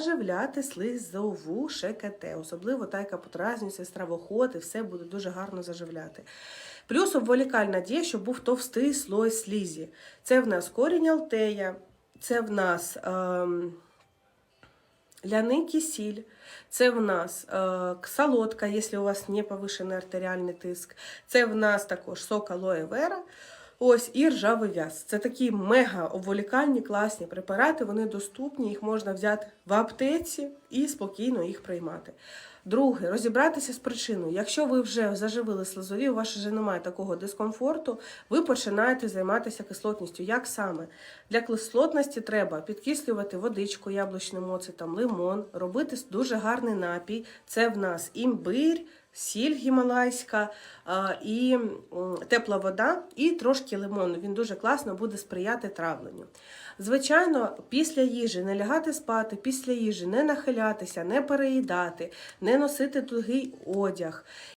заживляти слизову ШКТ, особливо та, яка подразнюється, стравоход, і все буде дуже гарно заживляти. Плюс обволікальна дія, щоб був товстий слой слізі. Це в нас корінь алтея, це в нас ем, ляний кисіль, це в нас е, солодка, якщо у вас не повишений артеріальний тиск. Це в нас також сок алоє вера. Ось і ржавий в'яз. Це такі мега обволікальні класні препарати. Вони доступні, їх можна взяти в аптеці і спокійно їх приймати. Друге, розібратися з причиною. Якщо ви вже заживили слизові, у вас вже немає такого дискомфорту, ви починаєте займатися кислотністю. Як саме? Для кислотності треба підкислювати водичку, яблучним оцетом, лимон, робити дуже гарний напій. Це в нас імбирь, сіль гімалайська і тепла вода, і трошки лимону. Він дуже класно буде сприяти травленню. Звичайно, після їжі не лягати спати, після їжі не нахилятися, не переїдати, не носити тугий одяг.